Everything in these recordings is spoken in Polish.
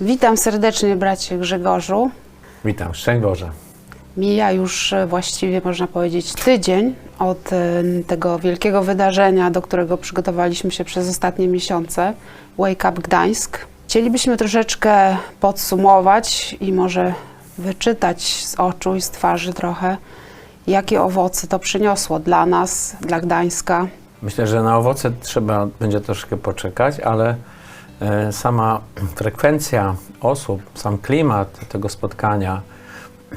Witam serdecznie bracie Grzegorzu. Witam, Boże. Mija już e, właściwie można powiedzieć tydzień od e, tego wielkiego wydarzenia, do którego przygotowaliśmy się przez ostatnie miesiące Wake Up Gdańsk. Chcielibyśmy troszeczkę podsumować i może wyczytać z oczu i z twarzy trochę, jakie owoce to przyniosło dla nas, dla Gdańska. Myślę, że na owoce trzeba będzie troszkę poczekać, ale sama frekwencja osób, sam klimat tego spotkania,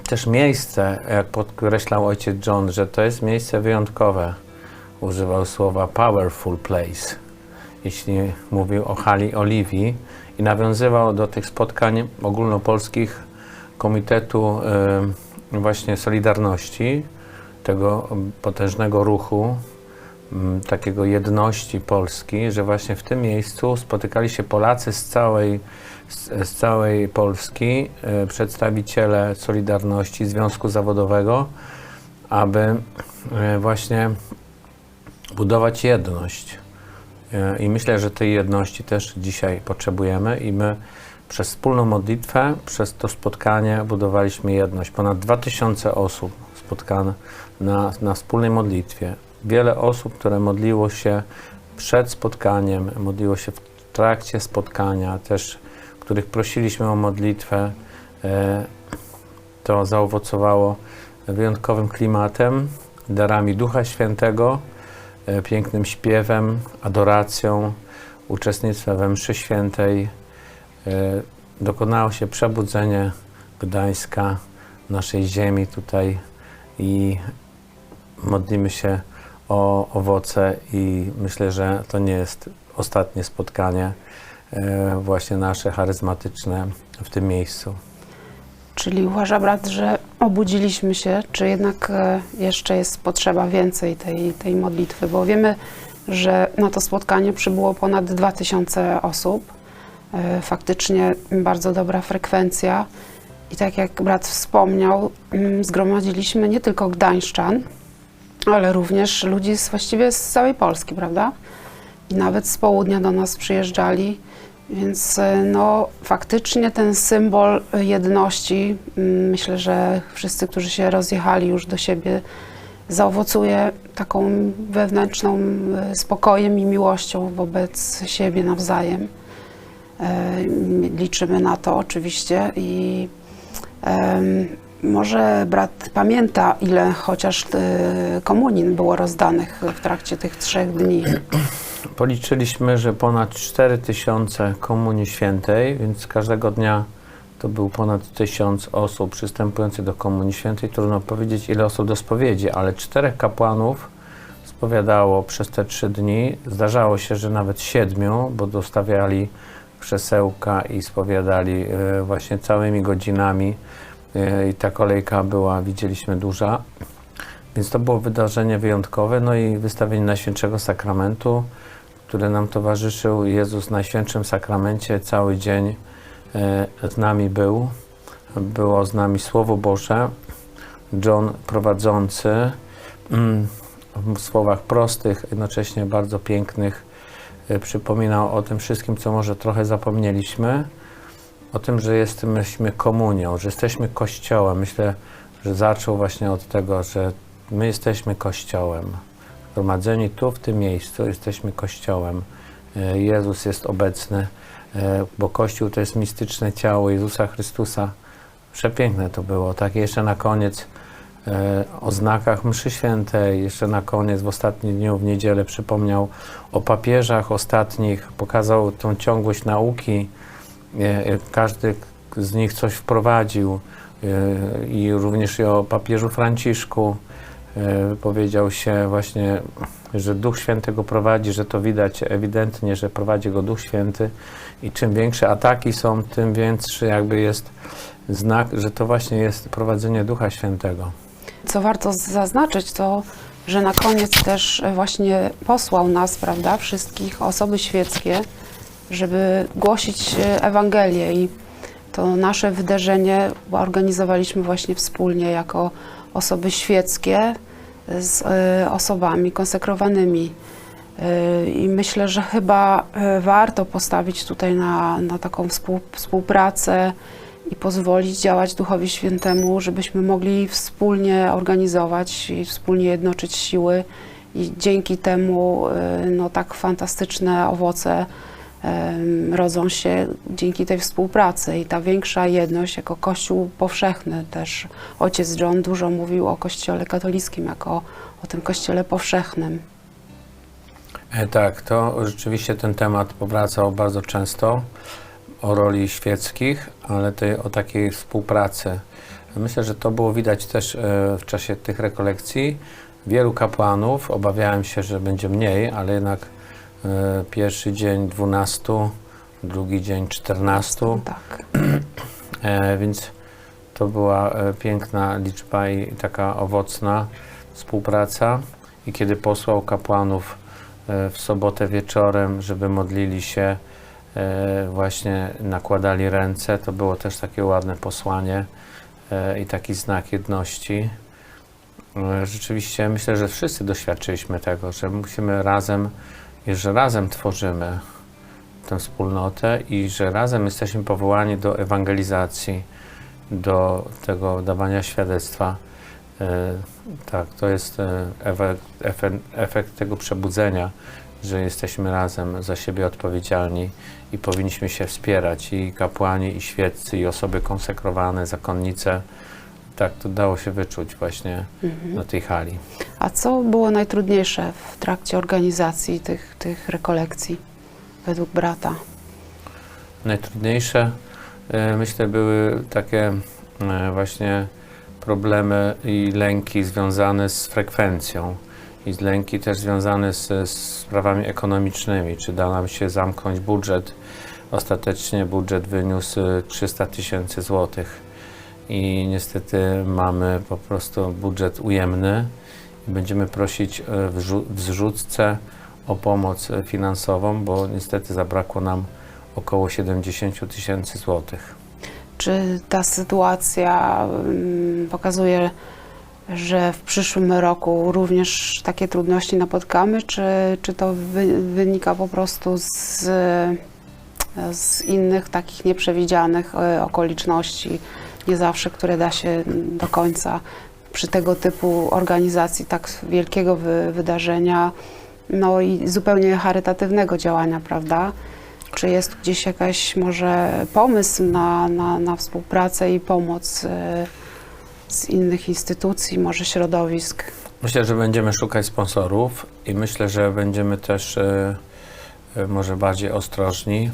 też miejsce, jak podkreślał ojciec John, że to jest miejsce wyjątkowe. Używał słowa powerful place, jeśli mówił o hali Oliwii i nawiązywał do tych spotkań ogólnopolskich Komitetu e, właśnie Solidarności, tego potężnego ruchu, takiego jedności Polski, że właśnie w tym miejscu spotykali się Polacy z całej, z, z całej Polski, e, przedstawiciele Solidarności, Związku Zawodowego, aby e, właśnie budować jedność. E, I myślę, że tej jedności też dzisiaj potrzebujemy i my przez wspólną modlitwę, przez to spotkanie budowaliśmy jedność. Ponad 2000 osób spotkano na, na wspólnej modlitwie. Wiele osób, które modliło się przed spotkaniem, modliło się w trakcie spotkania, też których prosiliśmy o modlitwę, e, to zaowocowało wyjątkowym klimatem, darami Ducha Świętego, e, pięknym śpiewem, adoracją, uczestnictwem we mszy świętej. E, Dokonało się przebudzenie Gdańska, naszej ziemi tutaj i modlimy się o owoce i myślę, że to nie jest ostatnie spotkanie e, właśnie nasze charyzmatyczne w tym miejscu. Czyli uważa brat, że obudziliśmy się, czy jednak e, jeszcze jest potrzeba więcej tej, tej modlitwy? Bo wiemy, że na to spotkanie przybyło ponad 2000 osób. E, Faktycznie bardzo dobra frekwencja. I tak jak brat wspomniał, mm, zgromadziliśmy nie tylko Gdańszczan, ale również ludzi z, właściwie z całej Polski, prawda? I nawet z południa do nas przyjeżdżali. Więc e, no, faktycznie ten symbol jedności, mm, myślę, że wszyscy, którzy się rozjechali już do siebie, zaowocuje taką wewnętrzną e, spokojem i miłością wobec siebie nawzajem. E, Liczymy na to oczywiście i może brat pamięta, ile chociaż e, komunin było rozdanych w trakcie tych trzech dni. Policzyliśmy, że ponad 4000 Komunii Świętej, więc każdego dnia to był ponad 1000 osób przystępujących do Komunii Świętej. Trudno powiedzieć, ile osób do spowiedzi, ale czterech kapłanów spowiadało przez te trzy dni. Zdarzało się, że nawet siedmiu, bo dostawiali krzesełka i spowiadali e, właśnie całymi godzinami. E, I ta kolejka była, widzieliśmy, duża. Więc to było wydarzenie wyjątkowe. No i wystawienie Najświętszego Sakramentu, które nam towarzyszył. Jezus w Najświętszym Sakramencie cały dzień e, z nami był. Było z nami Słowo Boże. John prowadzący mm, w słowach prostych, jednocześnie bardzo pięknych, e, przypominał o tym wszystkim, co może trochę zapomnieliśmy. O tym, że jesteśmy komunią, że jesteśmy kościołem. Myślę, że zaczął właśnie od tego, że my jesteśmy kościołem. Zgromadzeni tu, w tym miejscu, jesteśmy kościołem. E, Jezus jest obecny, e, bo Kościół to jest mistyczne ciało Jezusa Chrystusa. Przepiękne to było. Tak jeszcze na koniec e, o znakach mszy świętej, jeszcze na koniec w ostatnim dniu, w niedzielę przypomniał o papieżach ostatnich, pokazał tą ciągłość nauki. Każdy z nich coś wprowadził e, i również i o papieżu Franciszku. E, Wypowiedział się właśnie, że Duch Święty go prowadzi, że to widać ewidentnie, że prowadzi go Duch Święty i czym większe ataki są, tym większy jakby jest znak, że to właśnie jest prowadzenie Ducha Świętego. Co warto zaznaczyć, to że na koniec też właśnie posłał nas, prawda, wszystkich osoby świeckie, żeby głosić e, Ewangelię. I to nasze wydarzenie organizowaliśmy właśnie wspólnie jako osoby świeckie z e, osobami konsekrowanymi. Y, I myślę, że chyba warto postawić tutaj na, na taką współ, współpracę i pozwolić działać Duchowi Świętemu, żebyśmy mogli wspólnie organizować i wspólnie jednoczyć siły. I dzięki temu no, tak fantastyczne owoce rodzą się dzięki tej współpracy i ta większa jedność jako Kościół powszechny też. Ojciec John dużo mówił o Kościele katolickim jako o tym Kościele powszechnym. E, Tak, to rzeczywiście ten temat powracał bardzo często o roli świeckich, ale tej, o takiej współpracy. Myślę, że to było widać też e, w czasie tych rekolekcji. Wielu kapłanów, obawiałem się, że będzie mniej, ale jednak pierwszy dzień 12, drugi dzień 14, Tak. E, więc to była e, piękna liczba i taka owocna współpraca. I kiedy posłał kapłanów e, w sobotę wieczorem, żeby modlili się, e, właśnie nakładali ręce, to było też takie ładne posłanie e, i taki znak jedności. E, Rzeczywiście myślę, że wszyscy doświadczyliśmy tego, że musimy razem, i że razem tworzymy tę wspólnotę i że razem jesteśmy powołani do ewangelizacji, do tego dawania świadectwa. E, tak, to jest e, ewe, efe, efekt tego przebudzenia, że jesteśmy razem za siebie odpowiedzialni i powinniśmy się wspierać i kapłani, i świeccy, i osoby konsekrowane, zakonnice. Tak, to dało się wyczuć właśnie Mhm. na tej hali. A co było najtrudniejsze w trakcie organizacji tych, tych rekolekcji według brata? Najtrudniejsze, e, myślę, były takie e, właśnie problemy i lęki związane z frekwencją i lęki też związane z, sprawami ekonomicznymi. Czy da nam się zamknąć budżet? Ostatecznie budżet wyniósł e, 300 tysięcy złotych i niestety mamy po prostu budżet ujemny będziemy prosić e, w rzu- w zrzutce o pomoc e, finansową, bo niestety zabrakło nam około 70 tysięcy złotych. Czy ta sytuacja mm, pokazuje, że w przyszłym roku również takie trudności napotkamy, czy, czy to wy, wynika po prostu z, z innych takich nieprzewidzianych e, okoliczności, nie zawsze, które da się do końca przy tego typu organizacji tak wielkiego wy, wydarzenia, no i zupełnie charytatywnego działania, prawda? Czy jest gdzieś jakaś może pomysł na, na, na współpracę i pomoc e, z innych instytucji, może środowisk? Myślę, że będziemy szukać sponsorów i myślę, że będziemy też e, e, może bardziej ostrożni.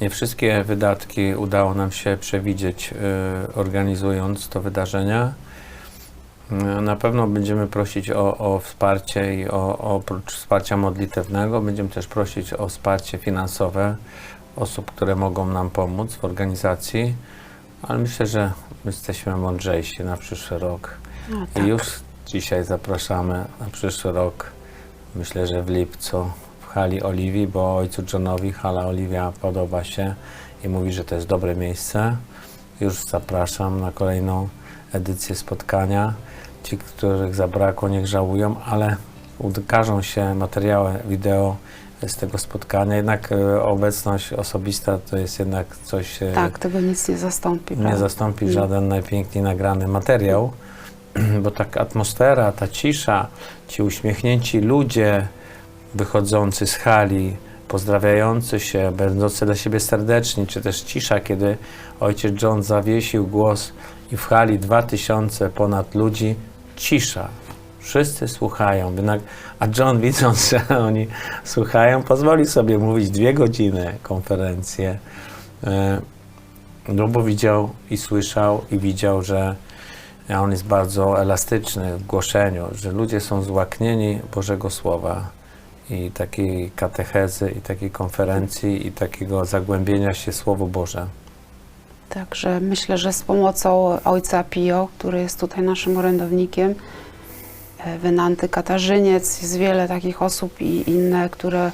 Nie wszystkie wydatki udało nam się przewidzieć, organizując to wydarzenie. Na pewno będziemy prosić o, o wsparcie i o, oprócz wsparcia modlitewnego będziemy też prosić o wsparcie finansowe osób, które mogą nam pomóc w organizacji, ale myślę, że jesteśmy mądrzejsi na przyszły rok. No, I już dzisiaj zapraszamy na przyszły rok, myślę, że w lipcu w hali Oliwii, bo ojcu Johnowi hala Oliwia podoba się i mówi, że to jest dobre miejsce. Już zapraszam na kolejną edycję spotkania. Ci, których zabrakło, niech żałują, ale ukażą się materiały wideo z tego spotkania. Jednak e, obecność osobista to jest jednak coś e, Tak, tego nic nie zastąpi. nie prawda? zastąpi żaden najpiękniej nagrany materiał, bo tak atmosfera, ta cisza, ci uśmiechnięci ludzie wychodzący z hali, pozdrawiający się, będący dla siebie serdeczni, czy też cisza, kiedy ojciec John zawiesił głos i w hali 2000 ponad ludzi, cisza. Wszyscy słuchają, a John widząc, że oni słuchają, pozwoli sobie mówić dwie godziny konferencję. E, no bo widział i słyszał i widział, że on jest bardzo elastyczny w głoszeniu, że ludzie są złaknieni Bożego Słowa i takiej katechezy, i takiej konferencji, i takiego zagłębienia się Słowo Boże. Także myślę, że z pomocą ojca Pio, który jest tutaj naszym orędownikiem, e, Wynanty Katarzyniec, jest wiele takich osób i inne, które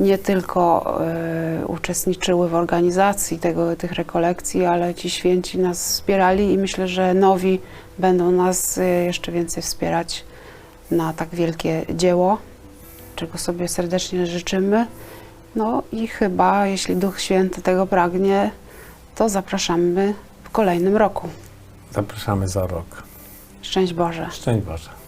nie tylko e, uczestniczyły w organizacji tego, tych rekolekcji, ale ci święci nas wspierali i myślę, że nowi będą nas e, jeszcze więcej wspierać na tak wielkie dzieło. Czego sobie serdecznie życzymy. No i chyba, jeśli Duch Święty tego pragnie, to zapraszamy w kolejnym roku. Zapraszamy za rok. Szczęść Boże. Szczęść Boże.